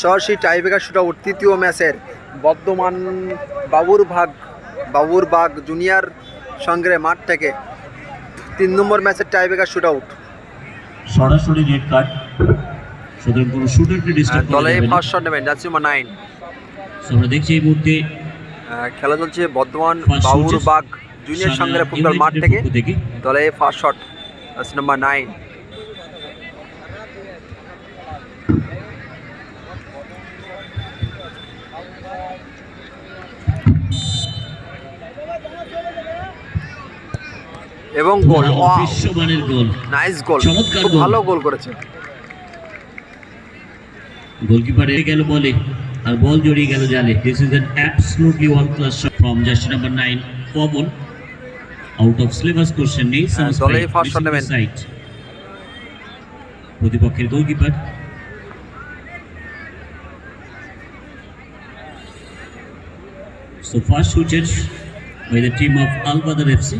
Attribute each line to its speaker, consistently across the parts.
Speaker 1: সরাসরি tiebreaker shoot out তৃতীয় ম্যাচের বর্ধমান বাবুর ভাগ বাবুর বাগ জুনিয়র সংগ্রে মাঠ থেকে তিন নম্বর ম্যাচের টাইব্রেকার শুট আউট
Speaker 2: সরাসরি রেড কার্ড সুতরাং কোনো শুটারকে ডিস্টার্ব করা
Speaker 1: দলে ফার্স্ট শট নেবেন জার্সি নাম্বার নাইন
Speaker 2: So, আমরা দেখছি এই মুহূর্তে
Speaker 1: খেলা চলছে বর্ধমান
Speaker 2: First
Speaker 1: বাবুর
Speaker 2: shot
Speaker 1: বাগ জুনিয়র
Speaker 2: সানা
Speaker 1: ফুটবল মাঠ থেকে। দলে ফার্স্ট শট নাম্বার নাইন এবং গোল নাইস গোল খুব ভালো গোল করেছে।
Speaker 2: গোলকিপার গেল বলে আর বল জড়িয়ে গেল জালে। This is an absolutely one class shot from jersey number nine common out of syllabus question নেই। সাইড প্রতিপক্ষের goalkeeper. So first shooted by the team of Al Badr FC.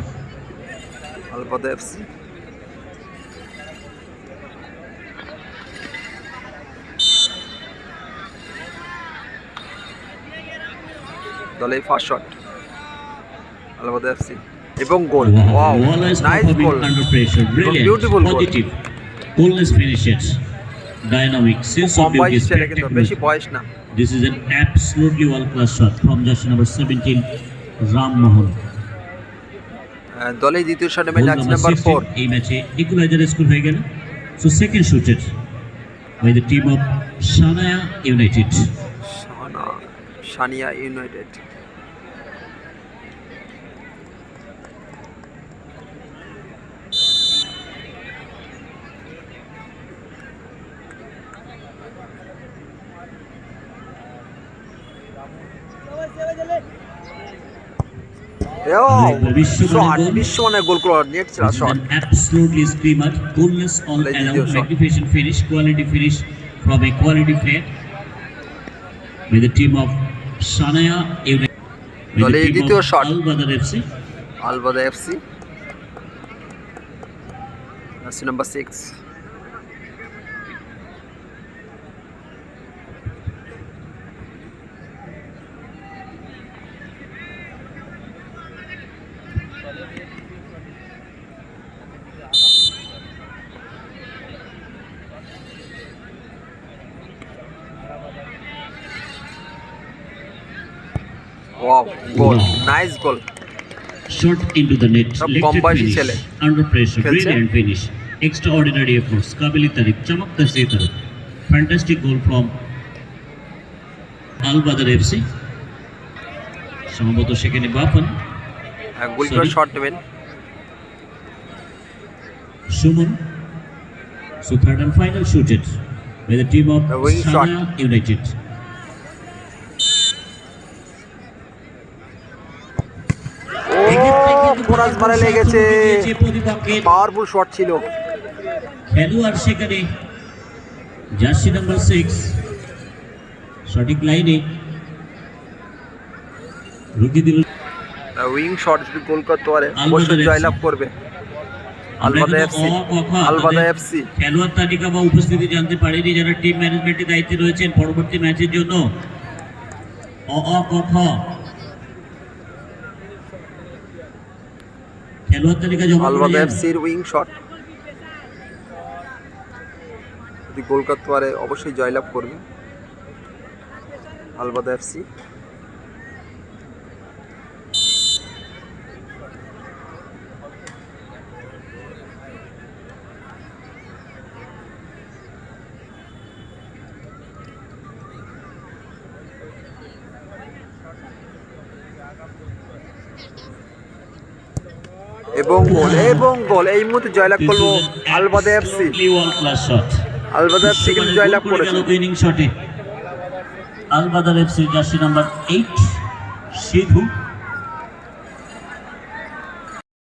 Speaker 1: Al Badr FC দলে first shot Al Badr FC এবং goal wow nice goal beautiful goal.
Speaker 2: Positive. Goalless finishes. Dynamic. Sense of
Speaker 1: ছেলে কিন্তু বেশি বয়স না
Speaker 2: This is an absolutely world-class shot from jersey number 17, Ram Mohan.
Speaker 1: Ah, দলে দ্বিতীয় shot jersey
Speaker 2: number
Speaker 1: number
Speaker 2: 16
Speaker 1: four
Speaker 2: এই ম্যাচে ইকুয়ালাইজার স্কোর হয়ে গেল so second shooted by the team of Sanaya United
Speaker 1: Sana Saniya United
Speaker 2: goal।
Speaker 1: বিশ্বমানের গোল করার net ছিল shot do shot.
Speaker 2: magnificent finish, quality finish from a quality player with the team of United. With
Speaker 1: দলের দ্বিতীয় shot।
Speaker 2: Al FC.
Speaker 1: Al Badr FC number six wow goal nice goal
Speaker 2: Shot into the net,
Speaker 1: কম বয়সী ছেলে।
Speaker 2: under pressure, brilliant finish, extraordinary efforts, কাবিলি তারিফ, চমৎকার সেই fantastic goal from Al Badr FC. সম্ভবত সেখানে বাফন
Speaker 1: গোল করে. শট নেবেন
Speaker 2: Suman So third and final shooted by the team of
Speaker 1: A wing shot.
Speaker 2: Sana United. এক্ষেত্রে কিন্তু
Speaker 1: কোরাস মারে লেগেছে।
Speaker 2: আক্রমণে গিয়েছে প্রতিপক্ষের
Speaker 1: পাওয়ারফুল শট ছিল
Speaker 2: খেলোয়াড় সেখানে জার্সি নাম্বার সিক্স সঠিক লাইনে রুকি দিল
Speaker 1: উইং শট যদি গোল করতে পারে অবশ্যই জয়লাভ করবে। আলবাদা এফসি আলবাদা এফসি
Speaker 2: খেলোয়াড় তালিকা বা উপস্থিতি জানতে পারেনি যারা টিম ম্যানেজমেন্টের দায়িত্বে রয়েছেন পরবর্তী ম্যাচের জন্য। অ অ ক খ খেলোয়াড় তালিকা জমা করে
Speaker 1: আলবাদা
Speaker 2: যান।
Speaker 1: এফসির উইং শট যদি গোল করতে পারে অবশ্যই জয়লাভ করবে। আলবাদা এফসি এবং গোল এবং গোল এই মুহূর্তে জয়লাভ করল আলবাদা এফসি। আলবাদা এফসি কিন্তু জয়লাভ করেছে।
Speaker 2: উইনিং শটে আলবাদার FC jersey number eight Sidhu.